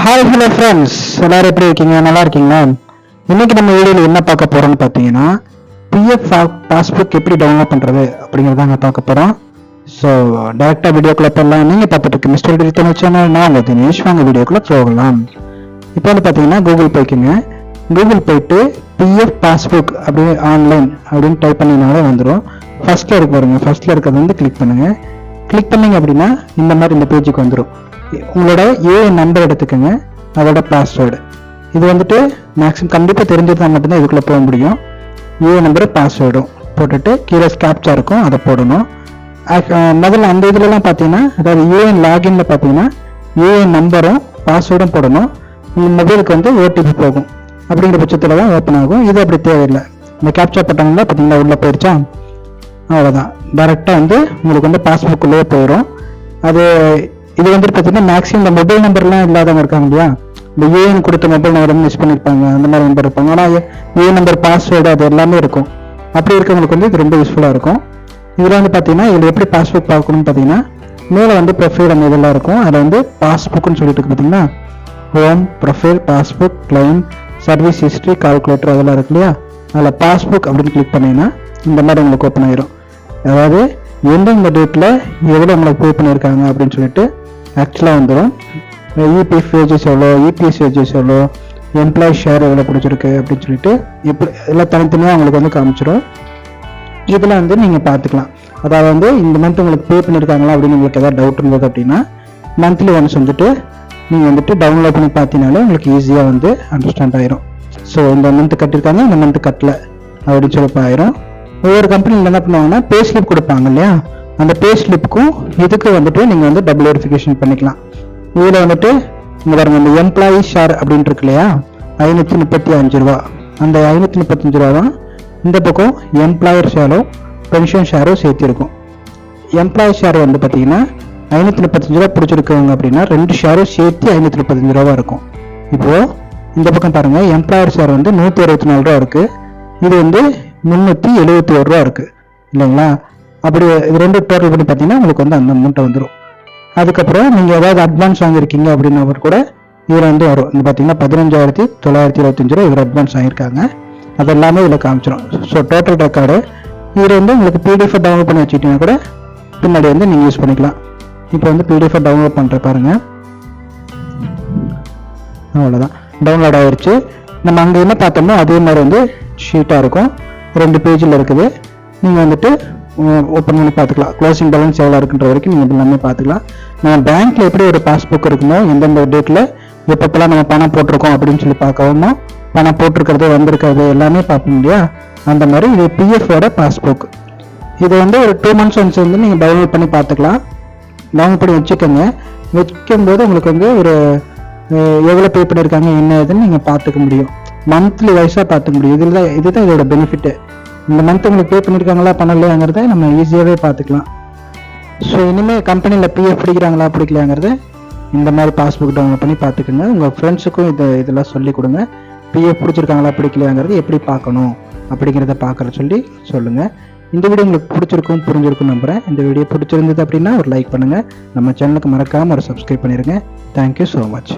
Hi hello friends எல்லாரும் எப்படி இருக்கீங்க? நல்லா இருக்கீங்களா? இன்னைக்கு நம்ம வீடியோவில் என்ன பார்க்க போறோம்னு பார்த்தீங்கன்னா பிஎஃப் பாஸ்புக் எப்படி டவுன்லோட் பண்ணுறது அப்படிங்கிறதாங்க பார்க்க போகிறோம் ஸோ டேரெக்டாக வீடியோக்குள்ள போடலாம் நீங்கள் பார்த்துட்டு இருக்க மிஸ்டர் டிஜிட்டல் சேனல் நான் உங்கள் தினேஷ். வாங்க வீடியோக்குள்ள போகலாம். இப்போ வந்து பார்த்தீங்கன்னா கூகுள் போய்க்குங்க. கூகுள் போயிட்டு பிஎஃப் பாஸ்புக் அப்படி ஆன்லைன் அப்படின்னு டைப் பண்ணினாலே வந்துடும் ஃபர்ஸ்ட்ல இருக்க பாருங்க. ஃபர்ஸ்ட்ல இருக்கிறது வந்து கிளிக் பண்ணுங்க. கிளிக் பண்ணீங்க அப்படின்னா இந்த மாதிரி இந்த பேஜுக்கு வந்துடும் உங்களோட ஏ நம்பர் எடுத்துக்கோங்க. அதோட பாஸ்வேர்டு இது வந்துட்டு மேக்ஸிமம் கண்டிப்பாக தெரிஞ்சிருந்தா மட்டும்தான் இதுக்குள்ளே போக முடியும். ஏ நம்பர் பாஸ்வேர்டும் போட்டுட்டு கீழே ஸ்கேப்சா இருக்கும் அதை போடணும். முதல்ல அந்த இதுலலாம் பார்த்தீங்கன்னா அதாவது யூஏஎன் லாகின்ல பார்த்தீங்கன்னா ஏஎன் நம்பரும் பாஸ்வேர்டும் போடணும். உங்கள் மொபைலுக்கு வந்து ஓடிபி போகும். அப்படிங்கிற பட்சத்தில் தான் ஓப்பன் ஆகும். இது அப்படி தேவையில்லை. இந்த கேப்சா பட்டன்ல பார்த்தீங்கன்னா உள்ளே போயிடுச்சா? அவ்வளோதான் டேரெக்டாக வந்து உங்களுக்கு வந்து பாஸ்புக்குள்ளேயே போயிடும் அது இது வந்துட்டு பார்த்தீங்கன்னா மேக்ஸிமம் இந்த மொபைல் நம்பர்லாம் இல்லாதவங்க இருக்காங்க இல்லையா? இந்த ஏஎன் கொடுத்த மொபைல் நம்பர் மிஸ் பண்ணியிருப்பாங்க அந்த மாதிரி நம்பர் இருப்பாங்க. ஆனால் ஏ நம்பர் பாஸ்வேர்டு அது எல்லாமே இருக்கும். அப்படி இருக்கவங்களுக்கு வந்து இது ரொம்ப யூஸ்ஃபுல்லாக இருக்கும். இதில் வந்து பார்த்தீங்கன்னா இதில் எப்படி பாஸ்புக் பார்க்கணும்னு பார்த்தீங்கன்னா மேலே வந்து ப்ரொஃபைல் அந்த இதெல்லாம் இருக்கும். அதில் வந்து பாஸ்புக்னு சொல்லிட்டு இருக்கு பார்த்தீங்கன்னா home profile passbook claim service history calculator அதெல்லாம் இருக்கு இல்லையா? அதில் பாஸ்புக் அப்படின்னு கிளிக் பண்ணிங்கன்னா இந்த மாதிரி உங்களுக்கு ஓப்பன் ஆயிரும். அதாவது எந்தெந்த டேட்டில் எவ்வளோ நம்மளை பே பண்ணியிருக்காங்க அப்படின்னு சொல்லிட்டு ஆக்சுவலாக வந்துடும் இபிஎஃப் வேஜஸ் எவ்வளோ இபிஎஸ் வேஜஸ் எவ்வளோ எம்ப்ளாயி ஷேர் எவ்வளோ பிடிச்சிருக்கு அப்படின்னு சொல்லிட்டு எப்படி எல்லாம் தனித்தனியாக உங்களுக்கு வந்து காமிச்சிடும் இதில் வந்து நீங்கள் பார்த்துக்கலாம். அதாவது வந்து இந்த மந்த் உங்களுக்கு பே பண்ணியிருக்காங்களா அப்படின்னு உங்களுக்கு ஏதாவது டவுட் இருந்தது அப்படின்னா மந்த்லி ஒன்ஸ் வந்துட்டு நீங்கள் வந்துட்டு டவுன்லோட் பண்ணி பார்த்தீங்கனாலே உங்களுக்கு ஈஸியாக வந்து அண்டர்ஸ்டாண்ட் ஆயிரும். ஸோ இந்த மந்த் கட்டியிருக்காங்க இந்த மந்த் கட்டல அப்படின்னு சொல்லி ஆயிரும். ஒவ்வொரு கம்பெனியில் என்ன பண்ணுவாங்கன்னா பே ஸ்லிப் கொடுப்பாங்க இல்லையா? அந்த பே ஸ்லிப்புக்கும் இதுக்கு வந்துட்டு நீங்கள் வந்து டபுள் வெரிஃபிகேஷன் பண்ணிக்கலாம். இதில் வந்துட்டு இங்கே பாருங்க இந்த எம்ப்ளாயி ஷேர் அப்படின்ட்டு இருக்கு இல்லையா? ஐநூற்றி முப்பத்தி அஞ்சு ரூபா. அந்த ஐநூற்றி முப்பத்தஞ்சு ரூபா தான் இந்த பக்கம் எம்ப்ளாயர் ஷேரும் பென்ஷன் ஷேரும் சேர்த்திருக்கும் எம்ப்ளாயி ஷேர் வந்து பார்த்தீங்கன்னா ஐநூற்றி முப்பத்தஞ்சு ரூபா பிடிச்சிருக்கவங்க அப்படின்னா ரெண்டு ஷேரும் சேர்த்து ஐநூற்றி முப்பத்தஞ்சு ரூபா இருக்கும். இப்போது இந்த பக்கம் பாருங்கள் எம்ப்ளாயர் ஷேர் வந்து நூற்றி அறுபத்தி நாலு ரூபா இருக்குது இது வந்து முந்நூற்றி எழுபத்தி ஒரு ரூபா இருக்குது இல்லைங்களா? அப்படி இது ரெண்டு டோட்டல் பண்ணி பார்த்தீங்கன்னா உங்களுக்கு வந்து அந்த அமௌண்ட்டை வந்துடும் அதுக்கப்புறம் நீங்கள் ஏதாவது அட்வான்ஸ் வாங்கியிருக்கீங்க அப்படின்னா கூட இதில் வந்து வரும். இந்த பார்த்தீங்கன்னா பதினஞ்சாயிரத்தி தொள்ளாயிரத்தி இருபத்தஞ்சு ரூபா இவர் அட்வான்ஸ் வாங்கியிருக்காங்க. அது எல்லாமே இதில் காமிச்சிடும் ஸோ டோட்டல் ரெக்கார்டு இதில் வந்து உங்களுக்கு பிடிஎஃப் டவுன்லோட் பண்ணி வச்சுக்கிட்டீங்கன்னா கூட பின்னாடி வந்து நீங்கள் யூஸ் பண்ணிக்கலாம். இப்போ வந்து பிடிஎஃப் டவுன்லோட் பண்ணுற பாருங்கள் அவ்வளோதான் டவுன்லோட் ஆகிடுச்சு நம்ம அங்கே என்ன பார்த்தோமோ அதே மாதிரி வந்து ஷீட்டாக இருக்கும். ரெண்டு பேஜில் இருக்குது. நீங்கள் வந்துட்டு ஓப்பன் பண்ணி பார்த்துக்கலாம். க்ளோசிங் பேலன்ஸ் எவ்வளோ இருக்குன்ற வரைக்கும் நீங்கள் எல்லாமே பார்த்துக்கலாம். நம்ம பேங்க்கில் எப்படி ஒரு பாஸ்புக் இருக்குமோ எந்தெந்த டேட்டில் எப்பப்பெல்லாம் நம்ம பணம் போட்டிருக்கோம் அப்படின்னு சொல்லி பார்க்கவும் பணம் போட்டிருக்கிறது வந்திருக்கிறது எல்லாமே பார்ப்போம் இல்லையா? அந்த மாதிரி இது பிஎஃபோட பாஸ்புக் இது வந்து ஒரு டூ மந்த்ஸ் ஒன்ஸ் வந்து நீங்கள் டவுன்லோட் பண்ணி பார்த்துக்கலாம். டவுன்லோட் பண்ணி வச்சுக்கோங்க. வைக்கும்போது உங்களுக்கு வந்து ஒரு எவ்வளோ பே பண்ணியிருக்காங்க என்ன ஏதுன்னு நீங்கள் பார்த்துக்க முடியும். மந்த்லி வைஸாக பார்த்துக்க முடியும். இதில் தான் இதுதான் இதோட பெனிஃபிட்டு இந்த மந்த் உங்களுக்கு பே பண்ணியிருக்காங்களா பண்ணலையாங்கிறத நம்ம ஈஸியாகவே பார்த்துக்கலாம். ஸோ இனிமேல் கம்பெனியில் பிஎஃப் பிடிக்கிறாங்களா பிடிக்கலையாங்கிறத இந்த மாதிரி பாஸ்புக் டவுன்லோட் பண்ணி பார்த்துக்குங்க. உங்கள் ஃப்ரெண்ட்ஸுக்கும் இது இதெல்லாம் சொல்லி கொடுங்க. பிஎஃப் பிடிச்சிருக்காங்களா பிடிக்கலையாங்கிறது எப்படி பார்க்கணும் அப்படிங்கிறத பார்க்குற சொல்லி சொல்லுங்கள் இந்த வீடியோ உங்களுக்கு பிடிச்சிருக்கும் புரிஞ்சிருக்கும் நம்புகிறேன் இந்த வீடியோ பிடிச்சிருந்தது அப்படின்னா ஒரு லைக் பண்ணுங்கள் நம்ம சேனலுக்கு மறக்காமல் ஒரு சப்ஸ்கிரைப் பண்ணிடுங்க தேங்க்யூ ஸோ மச்